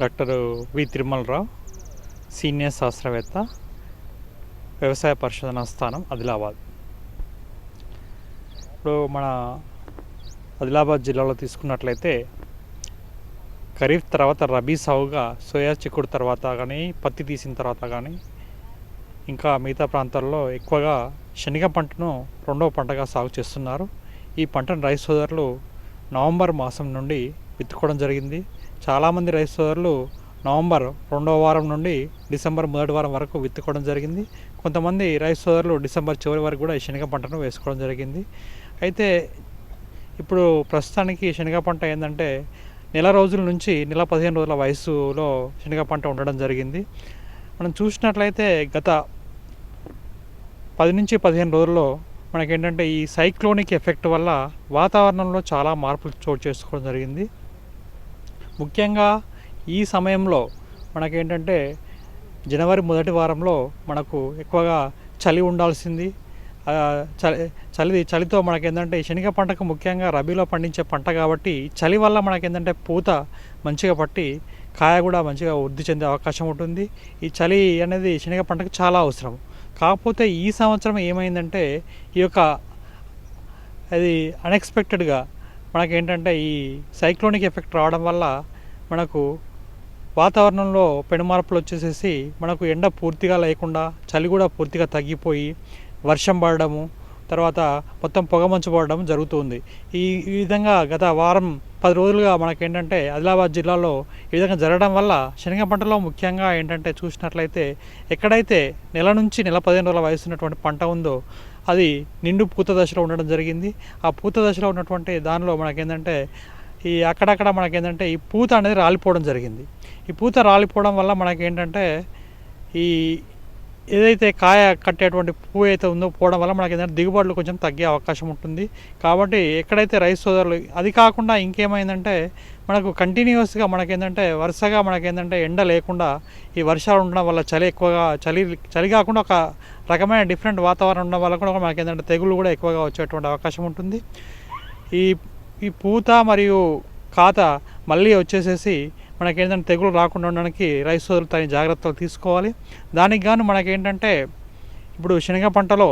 Doctor V Tirumalarao senior శాస్త్రవేత్త వ్యవసాయ పరిశోధనా స్థానం ఆదిలాబాద్. ఇప్పుడు మన ఆదిలాబాద్ జిల్లాలో తీసుకున్నట్లయితే ఖరీఫ్ తర్వాత రబీ సాగుగా సోయా చిక్కుడు తర్వాత కానీ పత్తి తీసిన తర్వాత కానీ ఇంకా మిగతా ప్రాంతాల్లో ఎక్కువగా శనగ పంటను రెండవ పంటగా సాగు చేస్తున్నారు. ఈ పంటను రైస్ సోదరులు నవంబర్ మాసం నుండి విత్తుకోవడం జరిగింది. చాలామంది రైతు సోదరులు నవంబర్ రెండవ వారం నుండి డిసెంబర్ మొదటి వారం వరకు విత్తుకోవడం జరిగింది. కొంతమంది రైతు సోదరులు డిసెంబర్ చివరి వరకు కూడా ఈ శనగ పంటను వేసుకోవడం జరిగింది. అయితే ఇప్పుడు ప్రస్తుతానికి శనగ పంట ఏంటంటే నెల రోజుల నుంచి నెల పదిహేను రోజుల వయసులో శనగ పంట ఉండడం జరిగింది. మనం చూసినట్లయితే గత పది నుంచి పదిహేను రోజుల్లో మనకేంటంటే ఈ సైక్లోనిక్ ఎఫెక్ట్ వల్ల వాతావరణంలో చాలా మార్పులు చోటు చేసుకోవడం జరిగింది. ముఖ్యంగా ఈ సమయంలో మనకేంటంటే జనవరి మొదటి వారంలో మనకు ఎక్కువగా చలి ఉండాల్సింది. చలి చలి చలితో మనకేంటంటే ఏంటంటే శనగ పంటకు ముఖ్యంగా రబీలో పండించే పంట కాబట్టి చలి వల్ల మనకేంటంటే పూత మంచిగా పట్టి కాయ కూడా మంచిగా వృద్ధి చెందే అవకాశం ఉంటుంది. ఈ చలి అనేది శనగ పంటకు చాలా అవసరం. కాకపోతే ఈ సంవత్సరం ఏమైందంటే ఈ యొక్క అది అన్ఎక్స్పెక్టెడ్గా మనకేంటంటే ఈ సైక్లోనిక్ ఎఫెక్ట్ రావడం వల్ల మనకు వాతావరణంలో పెనుమార్పులు వచ్చేసేసి మనకు ఎండ పూర్తిగా లేకుండా చలి కూడా పూర్తిగా తగ్గిపోయి వర్షం పడడము తర్వాత మొత్తం పొగమంచు పడడం జరుగుతుంది. ఈ ఈ విధంగా గత వారం పది రోజులుగా మనకేంటంటే ఆదిలాబాద్ జిల్లాలో ఈ విధంగా జరగడం వల్ల శనగ పంటలో ముఖ్యంగా ఏంటంటే చూసినట్లయితే ఎక్కడైతే నెల నుంచి నెల పదిహేను రోజుల వయసు ఉన్నటువంటి పంట ఉందో అది నిండు పూత దశలో ఉండడం జరిగింది. ఆ పూత దశలో ఉన్నటువంటి దానిలో మనకేంటంటే ఈ అక్కడక్కడ మనకేంటంటే ఈ పూత అనేది రాలిపోవడం జరిగింది. ఈ పూత రాలిపోవడం వల్ల మనకేంటంటే ఈ ఏదైతే కాయ కట్టేటువంటి పువ్వు అయితే ఉందో పోవడం వల్ల మనకి ఏంటంటే దిగుబడులు కొంచెం తగ్గే అవకాశం ఉంటుంది. కాబట్టి ఎక్కడైతే రైస్ సోదరులు అది కాకుండా ఇంకేమైందంటే మనకు కంటిన్యూస్గా మనకేంటంటే వరుసగా మనకేంటంటే ఎండ లేకుండా ఈ వర్షాలు ఉండడం వల్ల చలి ఎక్కువగా చలి చలి కాకుండా ఒక రకమైన డిఫరెంట్ వాతావరణం ఉండడం వల్ల కూడా మనకేంటంటే తెగులు కూడా ఎక్కువగా వచ్చేటువంటి అవకాశం ఉంటుంది. ఈ ఈ పూత మరియు ఖాత మళ్ళీ వచ్చేసేసి మనకేంటంటే తెగులు రాకుండా ఉండడానికి రైస్ సోదరులు తగిన జాగ్రత్తలు తీసుకోవాలి. దానికి గాను మనకేంటంటే ఇప్పుడు శనగ పంటలో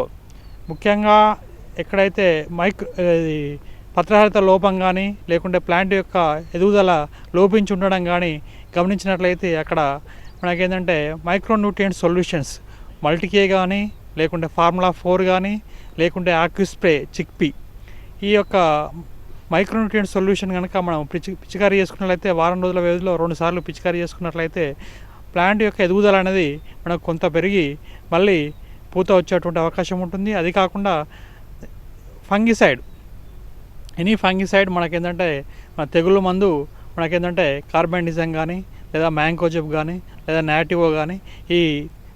ముఖ్యంగా ఎక్కడైతే మైక్రో ఇది లోపం కానీ లేకుంటే ప్లాంట్ యొక్క ఎదుగుదల లోపించి ఉండడం కానీ గమనించినట్లయితే అక్కడ మనకేంటంటే మైక్రోన్యూట్రియంట్ సొల్యూషన్స్ మల్టీకే కానీ లేకుంటే ఫార్ములా ఫోర్ కానీ లేకుంటే ఆక్యుస్ప్రే చిక్పీ ఈ యొక్క మైక్రోన్యూట్రియంట్ సొల్యూషన్ కనుక మనం పిచి పిచికారీ చేసుకున్నట్లయితే వారం రోజుల వ్యవధిలో రెండు సార్లు పిచికారీ చేసుకున్నట్లయితే ప్లాంట్ యొక్క ఎదుగుదల అనేది మనకు కొంత పెరిగి మళ్ళీ పూత వచ్చేటువంటి అవకాశం ఉంటుంది. అది కాకుండా ఫంగిసైడ్ ఎనీ ఫంగిసైడ్ మనకేంటంటే మన తెగులు మందు మనకేంటంటే కార్బెండిజం కానీ లేదా మ్యాంకోజెబ్ కానీ లేదా నాటివో కానీ ఈ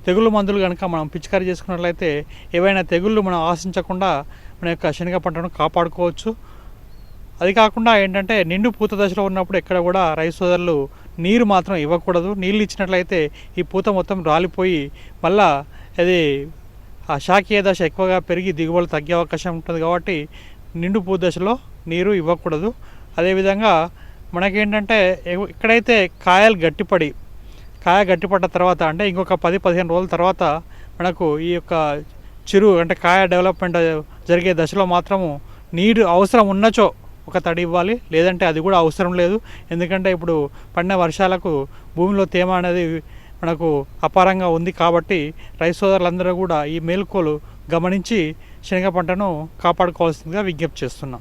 తెగులు మందులు కనుక మనం పిచికారీ చేసుకున్నట్లయితే ఏవైనా తెగుళ్ళు మనం ఆశించకుండా మన యొక్క శనగ పంటను కాపాడుకోవచ్చు. అది కాకుండా ఏంటంటే నిండు పూత దశలో ఉన్నప్పుడు ఎక్కడ కూడా రైస్ సోదరులు నీరు మాత్రం ఇవ్వకూడదు. నీళ్ళు ఇచ్చినట్లయితే ఈ పూత మొత్తం రాలిపోయి మళ్ళా అది ఆ శాఖీయ దశ ఎక్కువగా పెరిగి దిగుబడి తగ్గే అవకాశం ఉంటుంది కాబట్టి నిండు పూత దశలో నీరు ఇవ్వకూడదు. అదేవిధంగా మనకేంటంటే ఇక్కడైతే ఎక్కడైతే కాయలు గట్టిపడి కాయ గట్టిపడ్డ తర్వాత అంటే ఇంకొక పది పదిహేను రోజుల తర్వాత మనకు ఈ యొక్క చిరు అంటే కాయ డెవలప్మెంట్ జరిగే దశలో మాత్రము నీరు అవసరం ఉన్నచో ఒక తడి ఇవ్వాలి. లేదంటే అది కూడా అవసరం లేదు. ఎందుకంటే ఇప్పుడు పడిన వర్షాలకు భూమిలో తేమ అనేది మనకు అపారంగా ఉంది కాబట్టి రైతు సోదరులందరూ కూడా ఈ మేల్కోలు గమనించి శనగ పంటను కాపాడుకోవాల్సిందిగా విజ్ఞప్తి చేస్తున్నాం.